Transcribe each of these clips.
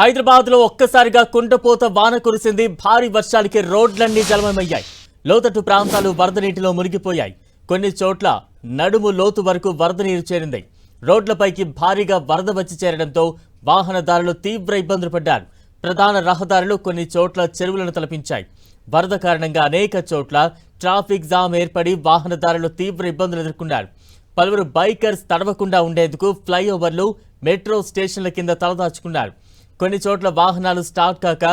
హైదరాబాద్లో ఒక్కసారిగా కుండపోత వాన కురిసింది. భారీ వర్షాలకి రోడ్లన్నీ జలమయ్యాయి లోతట్టు ప్రాంతాలు వరద నీటిలో మునిగిపోయాయి. కొన్ని చోట్ల నడుము లోతు వరకు వరద నీరు చేరింది. రోడ్లపైకి భారీగా వరద వచ్చి చేరడంతో వాహనదారులు తీవ్ర ఇబ్బందులు పడ్డారు. ప్రధాన రహదారులు కొన్ని చోట్ల చెరువులను తలపించాయి. వరద కారణంగా అనేక చోట్ల ట్రాఫిక్ జామ్ ఏర్పడి వాహనదారులు తీవ్ర ఇబ్బందులు ఎదుర్కొన్నారు. పలువురు బైకర్స్ తడవకుండా ఉండేందుకు ఫ్లైఓవర్లు మెట్రో స్టేషన్ల కింద తలదాచుకున్నారు. కొన్ని చోట్ల వాహనాలు స్టార్ట్ కాక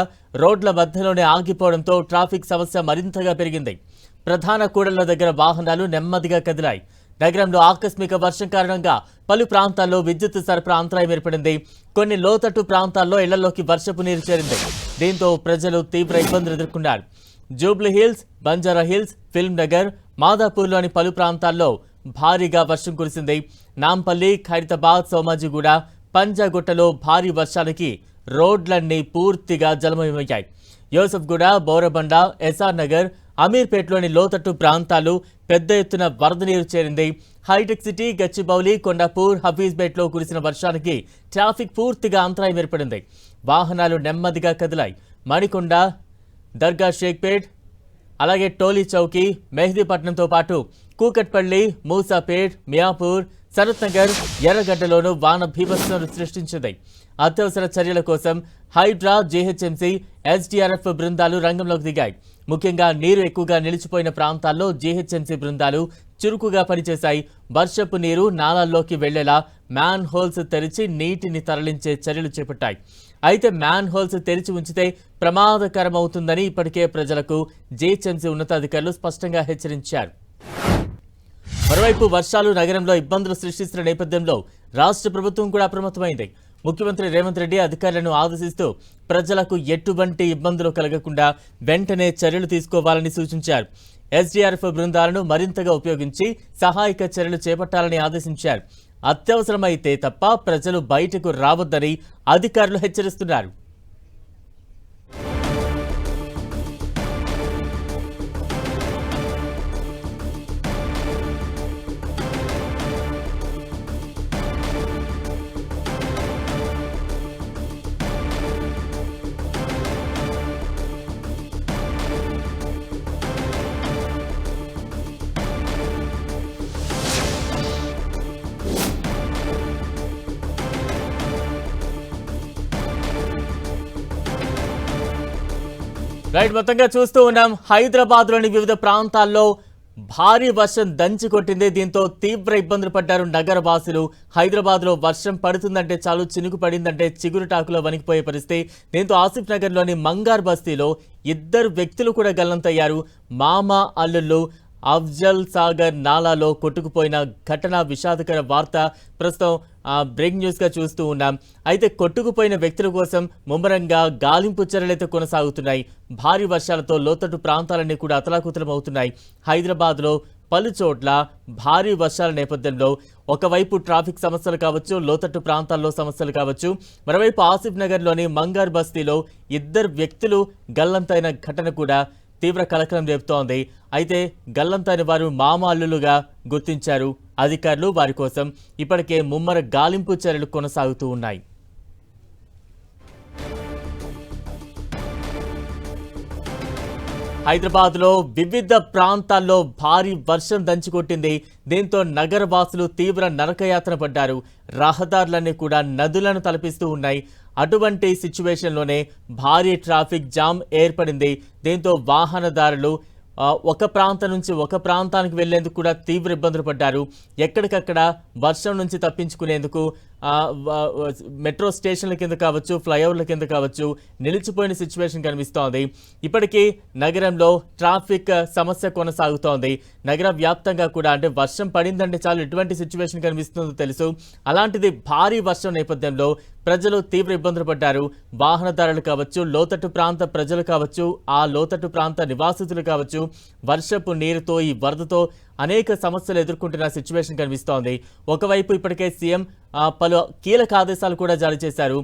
రోడ్ల మధ్యలోనే ఆగిపోవడంతో ట్రాఫిక్ సమస్య మరింతగా పెరిగింది. ప్రధాన కూడళ్ళ దగ్గర వాహనాలు నెమ్మదిగా కదిలాయి. నగరంలో ఆకస్మిక వర్షం కారణంగా పలు ప్రాంతాల్లో విద్యుత్ సరఫరా అంతరాయం ఏర్పడింది. కొన్ని లోతట్టు ప్రాంతాల్లో ఇళ్ళలోకి వర్షపు నీరు చేరింది. దీంతో ప్రజలు తీవ్ర ఇబ్బందులు ఎదుర్కొన్నారు. జూబ్లీ హిల్స్ బంజారా హిల్స్ ఫిల్మ్ నగర్ మాదాపూర్లోని పలు ప్రాంతాల్లో భారీగా వర్షం కురిసింది. నాంపల్లి ఖైరతాబాద్ సోమాజిగూడ పంజాగుట్టలో భారీ వర్షాలకి రోడ్లన్నీ పూర్తిగా జలమయమయ్యాయి. యోసఫ్గూడ బోరబండ ఎస్ఆర్ నగర్ అమీర్పేటలోని లోతట్టు ప్రాంతాలు పెద్ద ఎత్తున వరద నీరు చేరింది. హైటెక్ సిటీ గచ్చిబౌలి కొండాపూర్ హఫీజ్పేట్లో కురిసిన వర్షానికి ట్రాఫిక్ పూర్తిగా అంతరాయం ఏర్పడింది. వాహనాలు నెమ్మదిగా కదిలాయి. మణికొండ దర్గా షేక్పేట్ అలాగే టోలీ చౌకీ మెహదీపట్నంతో పాటు కూకట్పల్లి మూసాపేట్ మియాపూర్ సనత్ నగర్ ఎర్రగడ్డలోనూ వాన భీభత్సను సృష్టించింది. అత్యవసర చర్యల కోసం హైడ్రా జీహెచ్ఎంసీ ఎస్డీఆర్ఎఫ్ బృందాలు రంగంలోకి దిగాయి. ముఖ్యంగా నీరు ఎక్కువగా నిలిచిపోయిన ప్రాంతాల్లో జీహెచ్ఎంసీ బృందాలు చురుకుగా పనిచేశాయి. వర్షపు నీరు నాలాల్లోకి వెళ్ళేలా మ్యాన్ హోల్స్ తెరిచి నీటిని తరలించే చర్యలు చేపట్టాయి. అయితే మ్యాన్ హోల్స్ తెరిచి ఉంచితే ప్రమాదకరమవుతుందని ఇప్పటికే ప్రజలకు జీహెచ్ఎంసీ ఉన్నతాధికారులు స్పష్టంగా హెచ్చరించారు. మరోవైపు వర్షాలు నగరంలో ఇబ్బందులు సృష్టిస్తున్న నేపథ్యంలో రాష్ట్ర ప్రభుత్వం కూడా అప్రమత్తమైంది. ముఖ్యమంత్రి రేవంత్ రెడ్డి అధికారులను ఆదేశిస్తూ ప్రజలకు ఎటువంటి ఇబ్బందులు కలగకుండా వెంటనే చర్యలు తీసుకోవాలని సూచించారు. ఎస్డీఆర్ఎఫ్ బృందాలను మరింతగా ఉపయోగించి సహాయక చర్యలు చేపట్టాలని ఆదేశించారు. అత్యవసరమైతే తప్ప ప్రజలు బయటకు రావద్దని అధికారులు హెచ్చరిస్తున్నారు. రైట్ మొత్తంగా చూస్తూ ఉన్నాం. హైదరాబాద్లోని వివిధ ప్రాంతాల్లో భారీ వర్షం దంచి కొట్టింది. దీంతో తీవ్ర ఇబ్బందులు పడ్డారు నగర వాసులు హైదరాబాద్లో వర్షం పడుతుందంటే చాలు చినుకు పడిందంటే చిగురుటాకులో వణికిపోయే పరిస్థితి. దీంతో ఆసిఫ్ నగర్లోని మంగార్ బస్తీలో ఇద్దరు వ్యక్తులు కూడా గల్లంతయ్యారు. మామ అల్లుళ్ళు అఫ్జల్ సాగర్ నాలాలో కొట్టుకుపోయిన ఘటన విషాదకర వార్త ప్రస్తుతం బ్రేక్ న్యూస్గా చూస్తూ ఉన్నాం. అయితే కొట్టుకుపోయిన వ్యక్తుల కోసం ముమ్మరంగా గాలింపు చర్యలైతే కొనసాగుతున్నాయి. భారీ వర్షాలతో లోతట్టు ప్రాంతాలన్నీ కూడా అతలాకుతలం అవుతున్నాయి. హైదరాబాద్ పలు చోట్ల భారీ వర్షాల నేపథ్యంలో ఒకవైపు ట్రాఫిక్ సమస్యలు కావచ్చు లోతట్టు ప్రాంతాల్లో సమస్యలు కావచ్చు మరోవైపు ఆసిఫ్ నగర్లోని మంగార్ బస్తీలో ఇద్దరు వ్యక్తులు గల్లంతైన ఘటన కూడా తీవ్ర కలకలం రేపుతోంది. అయితే గల్లంతాని వారు మామ అల్లులుగా గుర్తించారు. అధికారులు వారి కోసం ఇప్పటికే ముమ్మర గాలింపు చర్యలు కొనసాగుతూ ఉన్నాయి. హైదరాబాద్లో వివిధ ప్రాంతాల్లో భారీ వర్షం దంచుకొట్టింది. దీంతో నగర వాసులు తీవ్ర నరకయాత్ర పడ్డారు. రహదారులన్నీ కూడా నదులను తలపిస్తూ ఉన్నాయి. అటువంటి సిచ్యువేషన్లోనే భారీ ట్రాఫిక్ జామ్ ఏర్పడింది. దీంతో వాహనదారులు ఒక ప్రాంతం నుంచి ఒక ప్రాంతానికి వెళ్ళేందుకు కూడా తీవ్ర ఇబ్బందులు పడ్డారు. ఎక్కడికక్కడ వర్షం నుంచి తప్పించుకునేందుకు మెట్రో స్టేషన్ల కింద కావచ్చు ఫ్లైఓవర్ల కింద కావచ్చు నిలిచిపోయిన సిచ్యువేషన్ కనిపిస్తోంది. ఇప్పటికీ నగరంలో ట్రాఫిక్ సమస్య కొనసాగుతోంది. నగర వ్యాప్తంగా కూడా అంటే వర్షం పడిందంటే చాలు ఎటువంటి సిచ్యువేషన్ కనిపిస్తుందో తెలుసు. అలాంటిది భారీ వర్షం నేపథ్యంలో ప్రజలు తీవ్ర ఇబ్బందులు పడ్డారు. వాహనదారులు కావచ్చు లోతట్టు ప్రాంత ప్రజలు కావచ్చు ఆ లోతట్టు ప్రాంత నివాసితులు కావచ్చు వర్షపు నీరుతో ఈ వరదతో అనేక సమస్యలు ఎదుర్కొంటున్న సిచ్యువేషన్ కనిపిస్తోంది. ఒకవైపు ఇప్పటికే సీఎం పలు కీలక ఆదేశాలు కూడా జారీ చేశారు.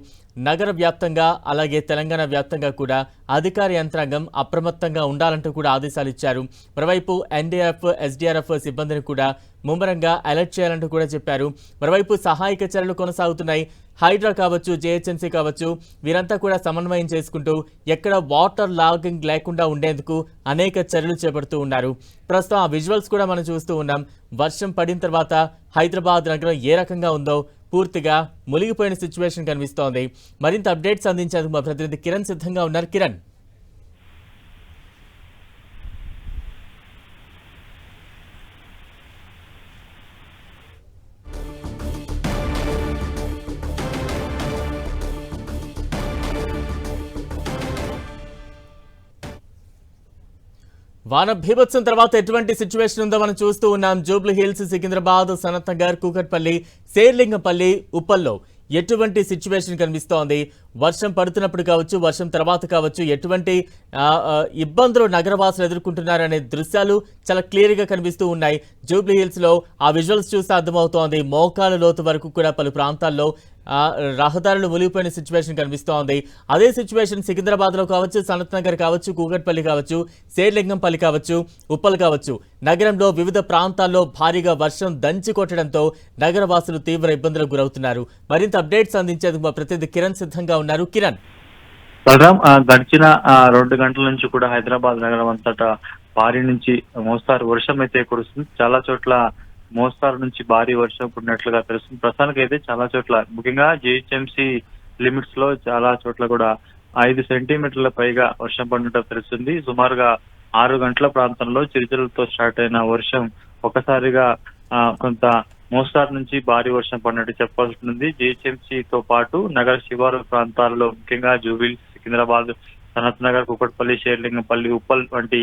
నగర వ్యాప్తంగా అలాగే తెలంగాణ వ్యాప్తంగా కూడా అధికార యంత్రాంగం అప్రమత్తంగా ఉండాలంటూ కూడా ఆదేశాలు ఇచ్చారు. మరోవైపు ఎన్డీఆర్ఎఫ్ ఎస్డీఆర్ఎఫ్ సిబ్బందిని కూడా ముమ్మరంగా అలర్ట్ చేయాలంటూ కూడా చెప్పారు. మరోవైపు సహాయక చర్యలు కొనసాగుతున్నాయి. హైడ్రా కావచ్చు జేహెచ్ఎంసీ కావచ్చు వీరంతా కూడా సమన్వయం చేసుకుంటూ ఎక్కడ వాటర్ లాగింగ్ లేకుండా ఉండేందుకు అనేక చర్యలు చేపడుతూ ఉన్నారు. ప్రస్తుతం ఆ విజువల్స్ కూడా మనం చూస్తూ ఉన్నాం. వర్షం పడిన తర్వాత హైదరాబాద్ నగరం ఏ రకంగా ఉందో పూర్తిగా మునిగిపోయిన సిచ్యువేషన్ కనిపిస్తోంది. మరింత అప్డేట్స్ అందించేందుకు మా ప్రతినిధి కిరణ్ సిద్ధంగా ఉన్నారు. కిరణ్. వాన భీభత్సం తర్వాత ఎటువంటి సిచ్యువేషన్ ఉందో మనం చూస్తూ ఉన్నాం. జూబ్లీ హిల్స్ సికింద్రాబాద్ సనత్ నగర్ కూకట్పల్లి శేర్లింగంపల్లి ఉప్పల్లో ఎటువంటి సిచ్యువేషన్ కనిపిస్తోంది? వర్షం పడుతున్నప్పుడు కావచ్చు వర్షం తర్వాత కావచ్చు ఎటువంటి ఇబ్బందులు నగరవాసులు ఎదుర్కొంటున్నారనే దృశ్యాలు చాలా క్లియర్గా కనిపిస్తూ ఉన్నాయి. జూబ్లీ హిల్స్లో ఆ విజువల్స్ చూస్తే అర్థమవుతోంది. మోకాలు లోతు వరకు కూడా పలు ప్రాంతాల్లో రహదారులు మునిగిపోయిన సిచ్యువేషన్ కనిపిస్తోంది. అదే సిచ్యువేషన్ సికింద్రాబాద్లో కావచ్చు సనత్ నగర్ కావచ్చు కూకట్పల్లి కావచ్చు శేర్లింగంపల్లి కావచ్చు ఉప్పల్ కావచ్చు. నగరంలో వివిధ ప్రాంతాల్లో భారీగా వర్షం దంచి కొట్టడంతో నగరవాసులు తీవ్ర ఇబ్బందులకు గురవుతున్నారు. మరింత అప్డేట్స్ అందించేందుకు మా ప్రతినిధి కిరణ్ సిద్ధంగా ఉన్నారు. కిరణ్. బలరాం గడిచిన రెండు గంటల నుంచి కూడా హైదరాబాద్ నగరం అంతటా భారీ నుంచి మోస్తారు. వర్షం అయితే కురుస్తుంది. చాలా చోట్ల మోస్తారు నుంచి భారీ వర్షం కురినట్లుగా తెలుస్తుంది. ప్రస్తుతానికి అయితే చాలా చోట్ల ముఖ్యంగా జిహెచ్ఎంసి లిమిట్స్లో చాలా చోట్ల కూడా ఐదు సెంటీమీటర్ల పైగా వర్షం పడినట్టు తెలుస్తుంది. సుమారుగా ఆరు గంటల ప్రాంతంలో చిరుచిరులతో స్టార్ట్ అయిన వర్షం ఒకసారిగా ఆ, కొంత మోస్తారు నుంచి భారీ వర్షం పడినట్టు చెప్పాల్సి ఉంది జిహెచ్ఎంసీతో పాటు నగర శివారు ప్రాంతాల్లో ముఖ్యంగా జూబిల్ సికింద్రాబాద్ సనత్ నగర్ కుకట్పల్లి షేర్లింగంపల్లి ఉప్పల్ వంటి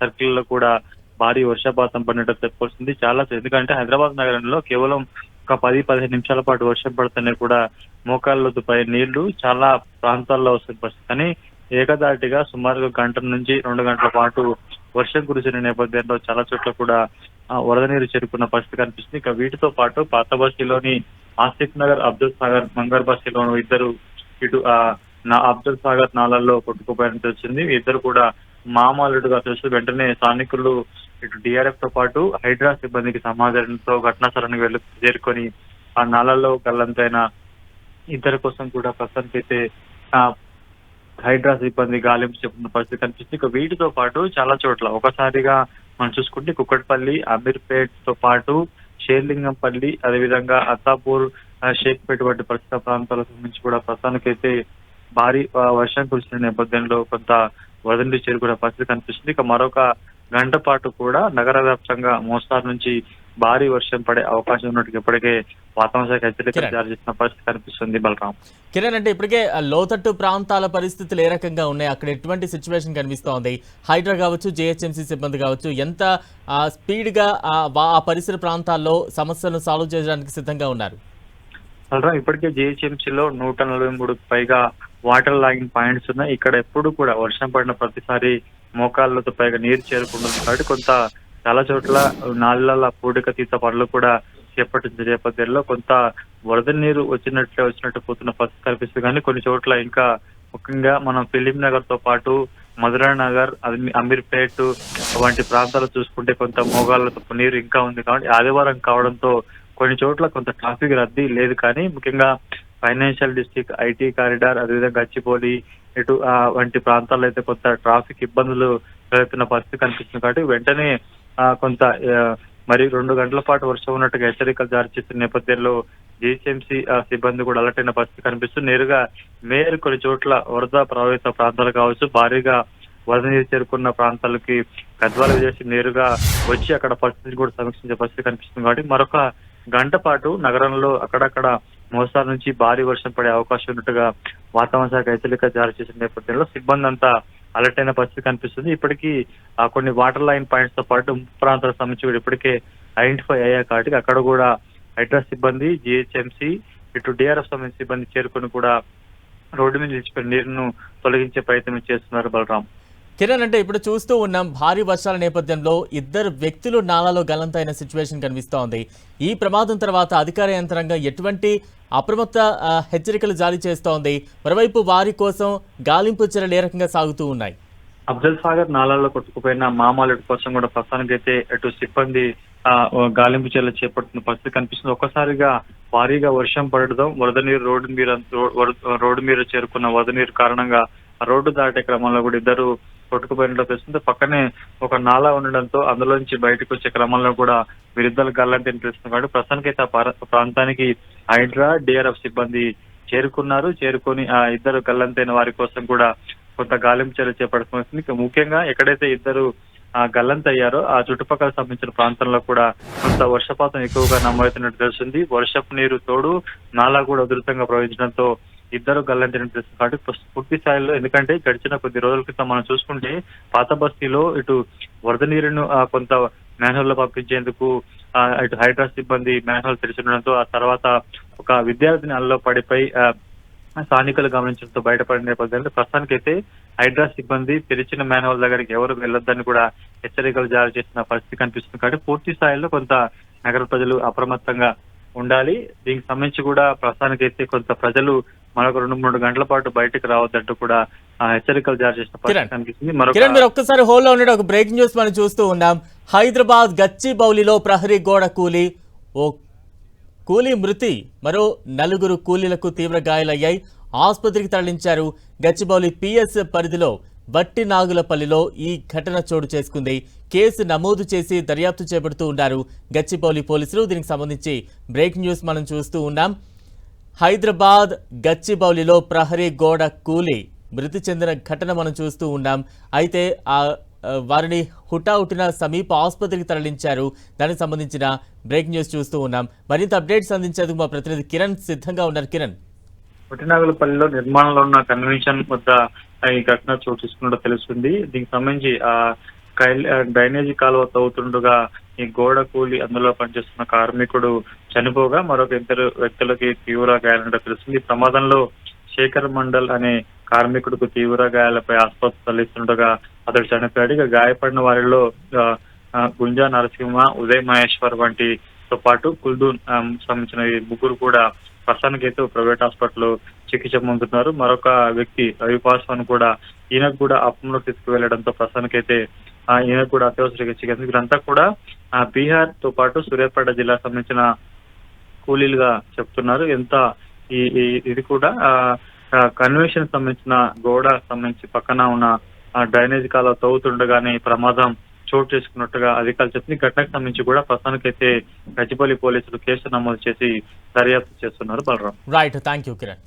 సర్కిల్లో కూడా భారీ వర్షపాతం పడినట్టు చెప్పాల్సింది. చాలా ఎందుకంటే హైదరాబాద్ నగరంలో కేవలం ఒక పది పదిహేను నిమిషాల పాటు వర్షం పడుతూనే కూడా మోకాళ్ళ పై నీళ్ళు చాలా ప్రాంతాల్లో వస్తున్న పరిస్థితి. కానీ ఏకదాటిగా సుమారుగా గంట నుంచి రెండు గంటల పాటు వర్షం కురిసిన నేపథ్యంలో చాలా చోట్ల కూడా వరద నీరు చేరుకున్న పరిస్థితి కనిపిస్తుంది. ఇక వీటితో పాటు పాత బస్తీలోని ఆసిఫ్ నగర్ అబ్దుల్ సాగర్ మంగర్ బస్తీలోను ఇద్దరు ఇటు ఆ, నా అబ్దుల్ సాగర్ నాలల్లో కొట్టుకుపోయినట్టు తెలిసింది. ఇద్దరు కూడా మామాలుడుగా తెలుసు. వెంటనే స్థానికులు ఇటు డిఆర్ఎఫ్తో పాటు హైడ్రా సిబ్బందికి సమాధానంతో ఘటనా స్థలానికి వెళ్ళి చేరుకొని ఆ నాలల్లో గల్లంతైన ఇద్దరి కోసం కూడా ప్రస్తుతానికైతే ఆ, హైడ్రా సిబ్బంది గాలింపు చెప్పిన పరిస్థితి కనిపిస్తుంది. ఇక వీటితో పాటు చాలా చోట్ల ఒకసారిగా మనం చూసుకుంటే కుక్కట్పల్లి అమీర్పేట్తో పాటు షేర్లింగంపల్లి అదేవిధంగా అత్తాపూర్ షేక్పేట్ వంటి పరిసర ప్రాంతాలకు సంబంధించి కూడా ప్రస్తుతానికైతే భారీ వర్షం కురిసిన నేపథ్యంలో కొంత వదండి చేరుకునే పరిస్థితి కనిపిస్తుంది. ఇక మరొక గంట పాటు కూడా నగర వ్యాప్తంగా మోస్తారు నుంచి భారీ వర్షం పడే అవకాశం ఉన్నట్టు ఇప్పటికే వాతావరణ శాఖ హెచ్చరికలు. జారీ చేసిన పరిస్థితి కనిపిస్తుంది బలరాం. కిరణ్ అంటే ఇప్పటికే లోతట్టు ప్రాంతాల పరిస్థితులు ఏ రకంగా ఉన్నాయి? అక్కడ ఎటువంటి సిచ్యువేషన్ కనిపిస్తోంది హైడ్రా కావచ్చు జేహెచ్ఎంసీ సిబ్బంది కావచ్చు ఎంత ఆ, స్పీడ్గా ఆ, పరిసర ప్రాంతాల్లో సమస్యలను సాల్వ్ చేయడానికి సిద్ధంగా ఉన్నారు? బలరాం ఇప్పటికే GHMC లో నూట నలభై మూడు పైగా వాటర్ లాగింగ్ పాయింట్స్ ఉన్నాయి. ఇక్కడ ఎప్పుడు కూడా వర్షం పడిన ప్రతిసారి మోకాళ్ళతో పైగా నీరు చేరుకుంటుంది. కాబట్టి కొంత చాలా చోట్ల నాళ్ళ పూడిక తీత పనులు కూడా చేపట్టిన నేపథ్యంలో కొంత వరద నీరు వచ్చినట్లే వచ్చినట్టు పోతున్న పరిస్థితి కనిపిస్తుంది. కానీ కొన్ని చోట్ల ఇంకా ముఖ్యంగా మనం ఫిలిం నగర్తో పాటు మధురా నగర్ అమీర్పేట్ వంటి ప్రాంతాలు చూసుకుంటే కొంత మోగాళ్ళతో నీరు ఇంకా ఉంది. కాబట్టి ఆదివారం కావడంతో కొన్ని చోట్ల కొంత ట్రాఫిక్ రద్దీ లేదు. కానీ ముఖ్యంగా ఫైనాన్షియల్ డిస్ట్రిక్ట్ ఐటీ కారిడార్ అదేవిధంగా గచ్చిపోలి ఇటు వంటి ప్రాంతాల్లో అయితే కొంత ట్రాఫిక్ ఇబ్బందులు జరుగుతున్న పరిస్థితి కనిపిస్తుంది. కాబట్టి వెంటనే కొంత మరి రెండు గంటల పాటు వర్షం ఉన్నట్టుగా హెచ్చరికలు జారీ చేసిన నేపథ్యంలో జిహెచ్ఎంసీ సిబ్బంది కూడా అలర్ట్ అయిన పరిస్థితి కనిపిస్తుంది. నేరుగా మేయర్ కొన్ని చోట్ల వరద ప్రభావిత ప్రాంతాలు కావచ్చు భారీగా వరద నీరు చేరుకున్న ప్రాంతాలకి గద్వాల చేసి నేరుగా వచ్చి అక్కడ పరిస్థితిని కూడా సమీక్షించే పరిస్థితి కనిపిస్తుంది కాబట్టి మరొక గంట పాటు నగరంలో అక్కడక్కడ మోసాల నుంచి భారీ వర్షం పడే అవకాశం ఉన్నట్టుగా వాతావరణ శాఖ హెచ్చరిక జారీ చేసిన నేపథ్యంలో సిబ్బంది అంతా అలర్ట్ అయిన పరిస్థితి కనిపిస్తుంది. ఇప్పటికీ కొన్ని వాటర్ లైన్ పాయింట్స్తో పాటు ప్రాంతాల సంబంధించి కూడా ఇప్పటికే ఐడెంటిఫై అయ్యా కాబట్టి అక్కడ కూడా హైడ్రా సిబ్బంది జిహెచ్ఎంసీ ఇటు డిఆర్ఎఫ్ సంబంధించిన సిబ్బంది చేరుకొని కూడా రోడ్డు మీద నిలిచిపోయిన నీరును తొలగించే ప్రయత్నం చేస్తున్నారు బలరాం. కిరణ్ అంటే ఇప్పుడు చూస్తూ ఉన్నాం భారీ వర్షాల నేపథ్యంలో ఇద్దరు వ్యక్తులు నాలాలో గలంతైన సిచ్యువేషన్ కనిపిస్తోంది. ఈ ప్రమాదం తర్వాత అధికార యంత్రాంగం ఎటువంటి అప్రమత్త హెచ్చరికలు జారీ చేస్తోంది. మరోవైపు వారి కోసం గాలింపు చర్యలు ఏ రకంగా సాగుతూ ఉన్నాయి? అఫ్జల్ సాగర్ నాలాల్లో కొట్టుకుపోయిన మామాలుడి కోసం కూడా ప్రస్తుతానికి అయితే అటు సిబ్బంది ఆ, గాలింపు చర్యలు చేపడుతున్న పరిస్థితి కనిపిస్తుంది. ఒక్కసారిగా భారీగా వర్షం పడడం వరద నీరు రోడ్డు మీద రోడ్డు మీద చేరుకున్న వరద నీరు కారణంగా రోడ్డు దాటే క్రమంలో కూడా ఇద్దరు కొట్టుకుపోయినట్లు తెలుస్తుంది పక్కనే ఒక నాలా ఉండడంతో అందులో నుంచి బయటకు వచ్చే క్రమంలో కూడా వీరిద్దరు గల్లంటే తెలుస్తుంది కాబట్టి ప్రస్తుతానికైతే ఆ ప్రాంతానికి హైడ్రా డిఆర్ఎఫ్ సిబ్బంది చేరుకున్నారు. చేరుకొని ఆ ఇద్దరు గల్లంతైన వారి కోసం కూడా కొంత గాలింపు చర్య చేపడుతుంది ముఖ్యంగా ఎక్కడైతే ఇద్దరు ఆ గల్లంత అయ్యారో ఆ చుట్టుపక్కల సంబంధించిన ప్రాంతంలో కూడా కొంత వర్షపాతం ఎక్కువగా నమోదవుతున్నట్టు తెలుస్తుంది. వర్షపు నీరు తోడు నాలా కూడా ఉధృతంగా ప్రవహించడంతో ఇద్దరు గల్లంతైనట్టు తెలుస్తుంది కాబట్టి పూర్తి స్థాయిలో ఎందుకంటే గడిచిన కొద్ది రోజుల క్రితం మనం చూసుకుంటే పాత బస్తీలో ఇటు వరద నీరును ఆ, కొంత మ్యాన్హోల్లో పంపించేందుకు ఇటు హైడ్రా సిబ్బంది మ్యాన్హోల్ తెరిచుండడంతో ఆ తర్వాత ఒక విద్యార్థిని అల్లో పడిపోయి స్థానికులు గమనించడంతో బయటపడిన నేపథ్యంలో ప్రస్తుతానికైతే హైడ్రా సిబ్బంది తెరిచిన మ్యాన్హోల్ దగ్గరికి ఎవరు వెళ్ళొద్దని కూడా హెచ్చరికలు జారీ చేసిన పరిస్థితి కనిపిస్తుంది. కాబట్టి పూర్తి స్థాయిలో కొంత నగర ప్రజలు అప్రమత్తంగా ఉండాలి. దీనికి సంబంధించి కూడా ప్రస్తుతానికైతే కొంత ప్రజలు మరొక రెండు మూడు గంటల పాటు బయటకు రావద్దంటూ కూడా హెచ్చరికలు జారీ చేసిన పరిస్థితి కిరణ్. కనిపిస్తుంది. కిరణ్ మరొక మీరు ఒక్కసారి హోల్లో ఉండే ఒక బ్రేకింగ్ న్యూస్ మనం చూస్తూ ఉన్నాం. హైదరాబాద్ గచ్చిబౌలిలో ప్రహరీ గోడ కూలి. ఓ కూలీ మృతి. మరో నలుగురు కూలీలకు తీవ్ర గాయాలయ్యాయి. ఆసుపత్రికి తరలించారు గచ్చిబౌలి పిఎస్ పరిధిలో బట్టి నాగులపల్లిలో ఈ ఘటన చోటు చేసుకుంది. కేసు నమోదు చేసి దర్యాప్తు చేపడుతూ ఉన్నారు గచ్చిబౌలి పోలీసులు. దీనికి సంబంధించి బ్రేకింగ్ న్యూస్ మనం చూస్తూ ఉన్నాం. హైదరాబాద్ గచ్చిబౌలిలో ప్రహరీ గోడ కూలి మృతి చెందిన ఘటన మనం చూస్తూ ఉన్నాం. అయితే ఆ వారిని హుటాహుటిన సమీప ఆసుపత్రికి తరలించారు. దానికి సంబంధించిన బ్రేక్ న్యూస్ చూస్తూ ఉన్నాం. మరింత అప్డేట్స్ అందించేందుకు మా ప్రతినిధి కిరణ్ సిద్ధంగా ఉన్నారు. కిరణ్. పుట్టినాగులపల్లిలో నిర్మాణంలో ఉన్న కన్వెన్షన్ వద్ద ఈ ఘటన చోటు తెలుస్తుంది. దీనికి సంబంధించి ఆ, డ్రైనేజీ కాలువ తవ్వుతుండగా ఈ గోడ కూలి అందులో పనిచేస్తున్న కార్మికుడు చనిపోగా మరొక ఇద్దరు వ్యక్తులకి తీవ్ర గాయాలంటే తెలిసింది ఈ ప్రమాదంలో శేఖర్ మండల్ అనే కార్మికుడికి తీవ్ర గాయాలపై ఆసుపత్రి తరలిస్తుండగా అతడు చనిపోయాడు. ఇక గాయపడిన వారిలో గుంజా నరసింహ ఉదయ్ మహేశ్వర్ వంటి తో పాటు కుల్దూన్ సంబంధించిన ముగ్గురు కూడా ప్రస్తుతానికి అయితే ప్రైవేట్ హాస్పిటల్ చికిత్స పొందుతున్నారు. మరొక వ్యక్తి రవి పాస్వాన్ కూడా ఈయనకు కూడా అప్పంలో తీసుకువెళ్ళడంతో ప్రస్తుతానికైతే అయితే కూడా అత్యవసర చికిత్స. వీరంతా కూడా ఆ, బీహార్తో పాటు సూర్యాపేట జిల్లా సంబంధించిన కూలీలుగా చెప్తున్నారు. ఎంత ఈ ఇది కూడా కన్వెన్షన్ సంబంధించిన గోడ సంబంధించి పక్కన ఉన్న ఆ, డ్రైనేజ్ కాలువ తవ్వుతుండగానే ప్రమాదం చోటు చేసుకున్నట్టుగా అధికారులు చెప్తుంది ఘటనకు సంబంధించి కూడా ప్రస్తుతానికైతే గచ్చిపల్లి పోలీసులు కేసు నమోదు చేసి దర్యాప్తు చేస్తున్నారు Balaram. Right thank you Kiran